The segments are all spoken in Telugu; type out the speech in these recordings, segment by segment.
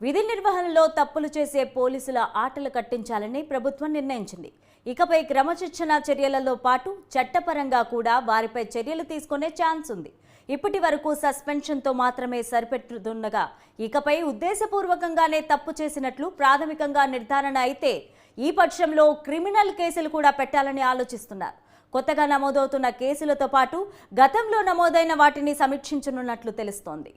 విధి నిర్వహణలో తప్పులు చేసే పోలీసుల ఆటలు కట్టించాలని ప్రభుత్వం నిర్ణయించింది. ఇకపై క్రమశిక్షణ చర్యలలో పాటు చట్టపరంగా కూడా వారిపై చర్యలు తీసుకునే ఛాన్స్ ఉంది. ఇప్పటి వరకు సస్పెన్షన్తో మాత్రమే సరిపెట్టుతుండగా ఇకపై ఉద్దేశపూర్వకంగానే తప్పు చేసినట్లు ప్రాథమికంగా నిర్ధారణ అయితే ఈ పక్షంలో క్రిమినల్ కేసులు కూడా పెట్టాలని ఆలోచిస్తున్నారు. కొత్తగా నమోదవుతున్న కేసులతో పాటు గతంలో నమోదైన వాటిని సమీక్షించనున్నట్లు తెలుస్తోంది.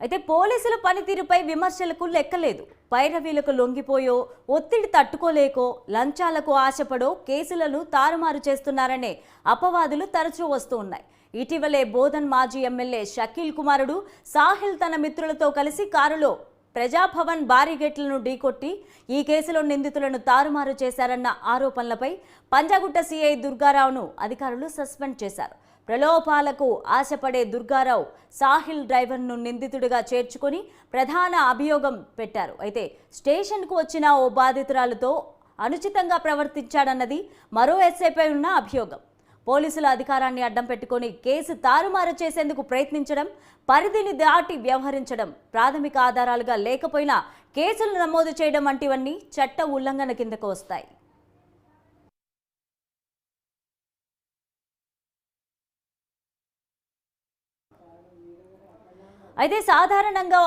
అయితే పోలీసుల పనితీరుపై విమర్శలకు లెక్కలేదు. పైరవీలకు లొంగిపోయో ఒత్తిడి తట్టుకోలేకో లంచాలకు ఆశపడో కేసులను తారుమారు చేస్తున్నారనే అపవాదులు తరచూ వస్తూ ఉన్నాయి. ఇటీవలే బోధన్ మాజీ ఎమ్మెల్యే షకీల్ కుమారుడు సాహిల్ తన మిత్రులతో కలిసి కారులో ప్రజాభవన్ బారీగేట్లను ఢీకొట్టి ఈ కేసులో నిందితులను తారుమారు చేశారన్న ఆరోపణలపై పంజాగుట్ట సీఐ దుర్గారావును అధికారులు సస్పెండ్ చేశారు. ప్రలోభాలకు ఆశపడే దుర్గారావు సాహిల్ డ్రైవర్ను నిందితుడిగా చేర్చుకొని ప్రధాన అభియోగం పెట్టారు. అయితే స్టేషన్కు వచ్చిన ఓ బాధితురాలతో అనుచితంగా ప్రవర్తించాడన్నది మరో ఎస్ఐపై ఉన్న అభియోగం. పోలీసుల అధికారాన్ని అడ్డం పెట్టుకొని కేసు తారుమారు చేసేందుకు ప్రయత్నించడం పరిధిని దాటి వ్యవహరించడం ప్రాథమిక ఆధారాలుగా లేకపోయినా కేసులు నమోదు చేయడం వంటివన్నీ చట్ట ఉల్లంఘన కిందకు వస్తాయి. అయితే సాధారణంగా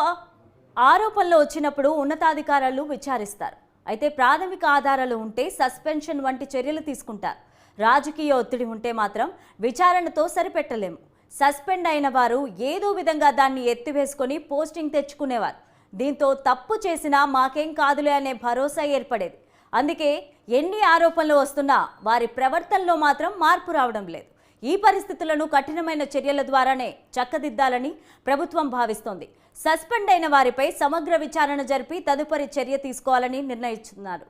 ఆరోపణలు వచ్చినప్పుడు ఉన్నతాధికారులు విచారిస్తారు. అయితే ప్రాథమిక ఆధారాలు ఉంటే సస్పెన్షన్ వంటి చర్యలు తీసుకుంటారు. రాజకీయ ఒత్తిడి ఉంటే మాత్రం విచారణతో సరిపెట్టలేము. సస్పెండ్ అయిన వారు ఏదో విధంగా దాన్ని ఎత్తివేసుకొని పోస్టింగ్ తెచ్చుకునేవారు. దీంతో తప్పు చేసినా మాకేం కాదులే అనే భరోసా ఏర్పడేది. అందుకే ఎన్ని ఆరోపణలు వస్తున్నా వారి ప్రవర్తనలో మాత్రం మార్పు రావడం లేదు. ఈ పరిస్థితులను కఠినమైన చర్యల ద్వారానే చక్కదిద్దాలని ప్రభుత్వం భావిస్తోంది. సస్పెండ్ అయిన వారిపై సమగ్ర విచారణ జరిపి తదుపరి చర్య తీసుకోవాలని నిర్ణయించున్నారు.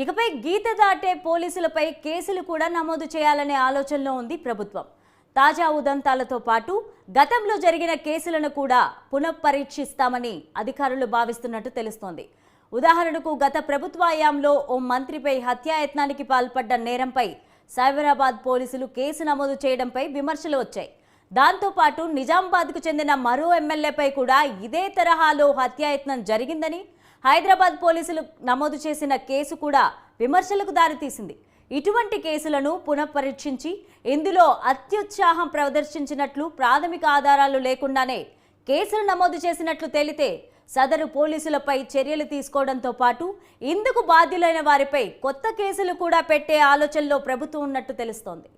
ఇకపై గీత దాటే పోలీసులపై కేసులు కూడా నమోదు చేయాలనే ఆలోచనలో ఉంది ప్రభుత్వం. తాజా ఉదంతాలతో పాటు గతంలో జరిగిన కేసులను కూడా పునఃపరీక్షిస్తామని అధికారులు భావిస్తున్నట్టు తెలుస్తోంది. ఉదాహరణకు గత ప్రభుత్వ హయాంలో ఓ మంత్రిపై హత్యాయత్నానికి పాల్పడ్డ నేరంపై సైబరాబాద్ పోలీసులు కేసు నమోదు చేయడంపై విమర్శలు వచ్చాయి. దాంతోపాటు నిజామాబాద్కు చెందిన మరో ఎమ్మెల్యేపై కూడా ఇదే తరహాలో హత్యాయత్నం జరిగిందని హైదరాబాద్ పోలీసులు నమోదు చేసిన కేసు కూడా విమర్శలకు దారితీసింది. ఇటువంటి కేసులను పునఃపరీక్షించి ఇందులో అత్యుత్సాహం ప్రదర్శించినట్లు ప్రాథమిక ఆధారాలు లేకుండానే కేసులు నమోదు చేసినట్లు తేలితే సదరు పోలీసులపై చర్యలు తీసుకోవడంతో పాటు ఇందుకు బాధ్యులైన వారిపై కొత్త కేసులు కూడా పెట్టే ఆలోచనలో ప్రభుత్వం ఉన్నట్టు తెలుస్తోంది.